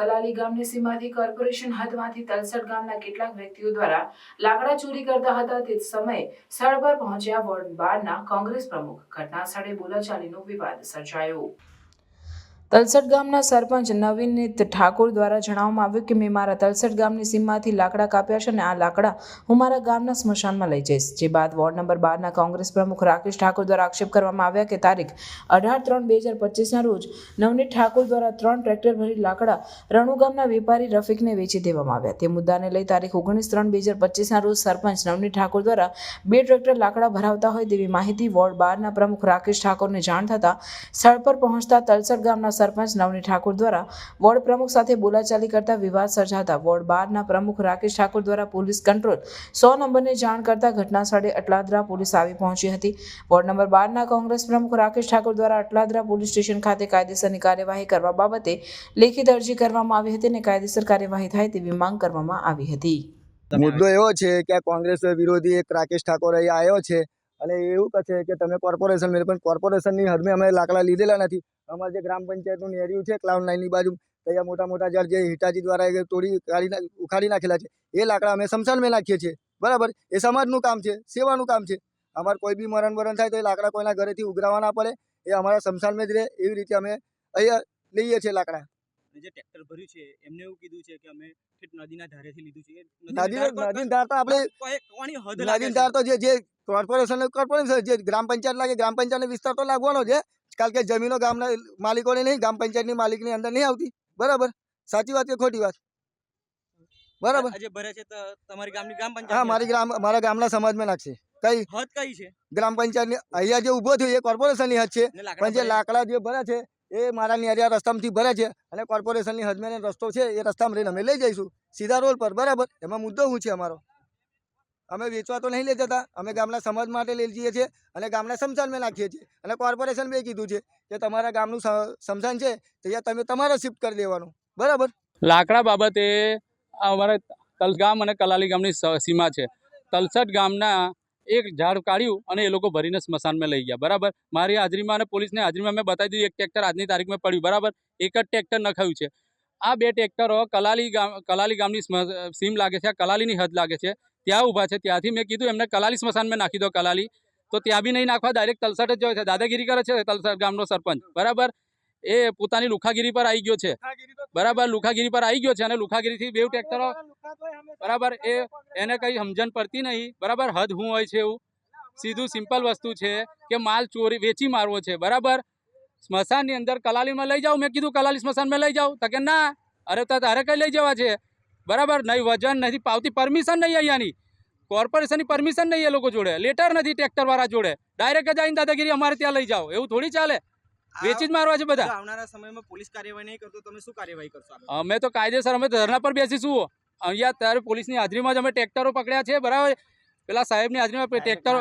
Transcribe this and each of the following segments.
કલાલી ગામની સીમાથી કોર્પોરેશન હદમાંથી તલસટ ગામના કેટલાક વ્યક્તિઓ દ્વારા લાકડા ચોરી કરતા હતા તે સમયે સ્થળ પર પહોંચ્યા વોર્ડ બારના કોંગ્રેસ પ્રમુખ ઘટના સ્થળે બોલાચાલીનો વિવાદ સર્જાયો. તલસટ ગામના સરપંચ નવીનીત ઠાકોર દ્વારા જણાવવામાં આવ્યું કે, મેં મારા તલસટ ગામની સીમમાંથી લાકડા કાપ્યા છે અને આ લાકડા હું મારા ગામના સ્મશાનમાં લઈ જઈશ. જે બાદ વોર્ડ નંબર બારના કોંગ્રેસ પ્રમુખ રાકેશ ઠાકોર દ્વારા આક્ષેપ કરવામાં આવ્યા કે, તારીખ અઢાર ત્રણ બે હજાર પચીસના રોજ નવનીત ઠાકોર દ્વારા ત્રણ ટ્રેક્ટર ભરી લાકડા રણુ ગામના વેપારી રફીકને વેચી દેવામાં આવ્યા. તે મુદ્દાને લઈ તારીખ ઓગણીસ ત્રણ બે હજાર પચીસના રોજ સરપંચ નવનીત ઠાકોર દ્વારા બે ટ્રેક્ટર લાકડા ભરાવતા હોય તેવી માહિતી વોર્ડ બારના પ્રમુખ રાકેશ ઠાકોરને જાણ થતાં સ્થળ પર પહોંચતા તલસટ ગામના સરપંચ નવની ઠાકોર દ્વારા વોર્ડ પ્રમુખ સાથે બોલાચાલી કરતા વિવાદ સર્જાતા વોર્ડ બારના પ્રમુખ રાકેશ ઠાકોર દ્વારા પોલીસ કંટ્રોલ સો નંબરને જાણ કરતા ઘટના સ્થળે અટલાદરા પોલીસ આવી પહોંચી હતી. વોર્ડ નંબર બારના કોંગ્રેસ પ્રમુખ રાકેશ ઠાકોર દ્વારા અટલાદરા પોલીસ સ્ટેશન ખાતે કાયદેસરની કાર્યવાહી કરવા બાબતે લેખિત અરજી કરવામાં આવી હતી અને કાયદેસર કાર્યવાહી થાય તેવી માંગ કરવામાં આવી હતી. મુદ્દો એવો છે કે કોંગ્રેસ વિરોધી એક રાકેશ ઠાકોર અહીંયા આવ્યો છે. અને એવું કહે છે કે તમે કોર્પોરેશન મેળવી પણ કોર્પોરેશનની હદમે અમે લાકડા લીધેલા નથી. અમારે જે ગ્રામ પંચાયતનું નેરિયું છે ક્લાઉન લાઇનની બાજુ ત્યાં મોટા મોટા ઝાડ જે હિટાજી દ્વારા તોડી કાઢી ઉખાડી નાખેલા છે એ લાકડા અમે શમશાનમાં નાખીએ છીએ. બરાબર? એ સમાજનું કામ છે સેવાનું કામ છે. અમારે કોઈ બી મરણ વરણ થાય તો એ લાકડા કોઈના ઘરેથી ઉઘરાવા ના પડે એ અમારા શમશાનમાં જ રહે એવી રીતે અમે અહીંયા લઈએ છીએ લાકડા. જે ટ્રેક્ટર ભર્યું છે એમને એવું કીધું છે કે અમે ઠેઠ નદીના ધારેથી લીધું છે. નદી નદી ધાર તો આપણે કોની હદ લાગે ધાર તો જે જે કોર્પોરેશન કોર્પોરેશન જે ગ્રામ પંચાયત લાગે ગ્રામ પંચાયતનો વિસ્તાર તો લાગવાનો છે. કારણ કે જમીનો ગામના માલિકોને નહીં ગ્રામ પંચાયતની માલિકની અંદર નહીં આવતી. બરાબર? સાચી વાત કે ખોટી વાત? બરાબર? આ ભરે છે તમારી ગામની ગ્રામ હા મારી ગ્રામ મારા ગામના સમાજમાં નાખશે. કઈ? હદ કઈ છે? ગ્રામ પંચાયતની અહીંયા જે ઊભો થયો એ કોર્પોરેશનની હદ છે. પણ જે લાકડા જે ભરે છે એ મારા નેરિયા રસ્તામાંથી ભરે છે. અને કોર્પોરેશનની હદમાં રસ્તો છે એ રસ્તામાં રહીને અમે લઈ જઈશું. સીધા રોડ પર બરાબર? એમાં મુદ્દો શું છે અમારો? અમે વેચવા તો નહીં લઈ જતા અમે ગામના સમાજ માટે લઈ જઈએ છીએ અને ગામના સમસાનમાં નાખીએ છીએ. અને કોર્પોરેશન બે કીધું છે કે તમારા ગામનું સમસાન છે ત્યાં તમે તમારે શિફ્ટ કરી દેવાનું. બરાબર? લાકડા બાબતે અમારે તલગામ અને કલાલી ગામની સીમા છે. તલસટ ગામના એક ઝાડ કાઢ્યું અને એ લોકો ભરીને સ્મશાનમાં લઈ ગયા. બરાબર? મારી હાજરીમાં અને પોલીસની હાજરીમાં મેં બતાવી દીધું, એક ટ્રેક્ટર આજની તારીખમાં પડ્યું. બરાબર? એક જ ટ્રેક્ટર નખાયું છે. આ બે ટ્રેક્ટરો કલાલી ગામ, કલાલી ગામની સીમ લાગે છે કલાલીની હદ લાગે છે. ત્યાં ઊભા છે. ત્યાંથી મેં કીધું, એમને કલાલી સ્મશાનમાં નાખી દો કલાલી. તો ત્યાં બી નહીં નાખવા ડાયરેક્ટ તલસટ જ છે. દાદાગીરી કરે છે તલસટ ગામનો સરપંચ. બરાબર? એ પોતાની લુખાગીરી પર આવી ગયો છે. બરાબર? લુખાગીરી પર આવી ગયો છે અને લુખાગીરીથી બે ટ્રેક્ટરો બરાબર? એ એને કંઈ સમજણ પડતી નહીં. બરાબર? હદ હું હોય છે એવું. સીધું સિમ્પલ વસ્તુ છે કે માલ ચોરી, વેચી મારવો છે. બરાબર? સ્મશાનની અંદર કલાલીમાં લઈ જાઓ. મેં કીધું, કલાલી સ્મશાનમાં લઈ જાઓ. તો કે, ના. અરે, તો તારે કઈ લઈ જવા છે? બરાબર નહીં વજન નથી પાવતી પરમિશન નહીં અહીંયાની કોર્પોરેશનની પરમિશન નહીં એ લોકો જોડે. લેટર નથી ટ્રેક્ટરવાળા જોડે. ડાયરેક્ટ જ આવીને દાદાગીરી અમારે ત્યાં લઈ જાઓ. એવું થોડી ચાલે? વેચી જ મારવા છે બધા? આવનારા સમયમાં પોલીસ કાર્યવાહી નહીં કરતો તમે શું કાર્યવાહી કરશો અમે તો કાયદેસર અમે ધરના પર બેસીશું. અહીંયા ત્યારે પોલીસની હાજરીમાં જ અમે ટ્રેક્ટરો પકડ્યા છે બરાબર? પેલા સાહેબની હાજરીમાં ટ્રેક્ટરો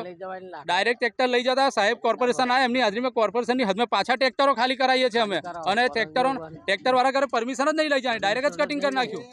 ડાયરેક્ટ ટ્રેક્ટર લઈ જતા સાહેબ કોર્પોરેશન આવે એમની હાજરીમાં કોર્પોરેશનની હદમાં પાછા ટ્રેક્ટરો ખાલી કરાવીએ છીએ અમે. અને ટ્રેક્ટરો ટ્રેક્ટરવાળા ઘરે પરમિશન જ નહીં લઈ જાય ડાયરેક્ટ જ કટિંગ કરી નાખ્યું.